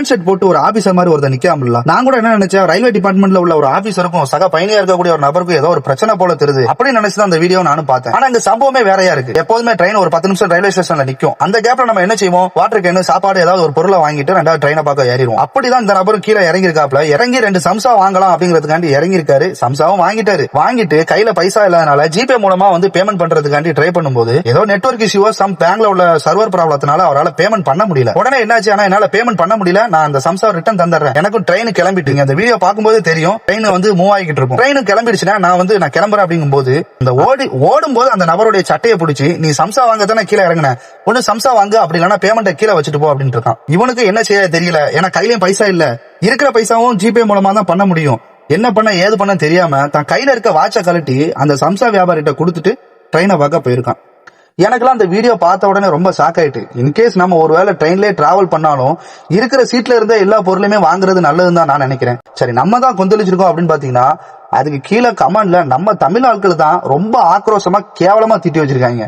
Pant shirt போட்டு ஒரு officer மாதிரி ஒருத்தர் நிக்காமல நான் கூட என்ன நினைச்சேன் ரயில்வே டிபார்ட்மெண்ட்ல உள்ள ஒரு ஆபீசருக்கும் சக பயணியா இருக்கக்கூடிய ஒரு நபருக்கும் ஏதோ ஒரு பிரச்சனை போல தெரியுது. அப்படின்னு நினைச்சு அந்த வீடியோ நானும் பார்த்தேன். ஆனா இந்த சம்பவமே வேறையா இருக்கு. எப்போதுமே ட்ரெயின் ஒரு பத்து நிமிஷம் ரயில்வே ஸ்டேஷன்ல நிக்கும். அந்த கேப்ல நம்ம என்ன செய்வோம்? வாட்டர் கேனு சாப்பாடு ஏதாவது ஒரு பொருளை வாங்கிட்டு ரெண்டாவது ட்ரெயினை பார்க்க ஏறிடுவோம். அப்படிதான் இந்த நபரும் கீழே இறங்கியிருக்காப்ல இறங்கி ரெண்டு சம்சா வாங்கலாம் அப்படிங்கிறதுக்காண்டி இறங்கியிருக்காரு. சம்சாவும் வாங்கிட்டாரு. வாங்கிட்டு கையில பைசா இல்லாதனால ஜிபே மூலமா வந்து பேமெண்ட் பண்றதுக்காண்டி ட்ரை பண்ணும்போது ஏதோ நெட்வொர்க் இஷ்யூவோ சம் பேங்க்ல உள்ள சர்வர் ப்ராப்ளத்தினால அவரால் பேமெண்ட் பண்ண முடியல. உடனே என்னாச்சு? ஆனா என்னால பேமெண்ட் பண்ண முடியல. நான் அந்த சம்சா ரிட்டர்ன் தந்துடுறேன். எனக்கும் ட்ரெயின் கிளம்பிட்டுங்க. அந்த வீடியோ பார்க்கும்போது தெரியும். ட்ரெயின் வந்து மூவ் ஆகிட்டு இருக்கும். ட்ரெயின் கிளம்பிடுச்சுன்னா நான் வந்து நான் கிளம்புறேன் அப்படிங்கும்போது இந்த ஓடி ஓடும் போது அந்த நபருடைய சட்டையை பிடிச்சி நீ சம்சா வாங்க தானே கீழே இறங்கின? ஒண்ணு சம்சா வாங்க அப்படி இல்லைன்னா பேமெண்ட்டை கீழே வச்சுட்டு போ அப்படின்னு இருக்கான். இவனுக்கு என்ன செய்ய தெரியல. ஏன்னா கையிலயும் பைசா இல்ல. இருக்கிற பைசாவும் ஜிபே மூலமா தான் பண்ண முடியும். என்ன பண்ண ஏது பண்ண தெரியாம தான் கையில இருக்க வாட்சை கழட்டி அந்த சம்சா வியாபாரிகிட்ட கொடுத்துட்டு ட்ரெயினை பார்க்க போயிருக்கான். எனக்குலாம் அந்த வீடியோ பார்த்த உடனே ரொம்ப ஷாக் ஆயிட்டு. இன்கேஸ் நம்ம ஒருவேளை ட்ரெயின்லேயே டிராவல் பண்ணாலும் இருக்கிற சீட்ல இருந்த எல்லா பொருளுமே வாங்குறது நல்லதுன்னு தான் நான் நினைக்கிறேன். சரி நம்ம தான் கொந்தளிச்சிருக்கோம் அப்படின்னு பாத்தீங்கன்னா அதுக்கு கீழே கமெண்ட்ல நம்ம தமிழ் ஆட்கள் தான் ரொம்ப ஆக்ரோஷமா கேவலமா திட்டி வச்சிருக்காங்க.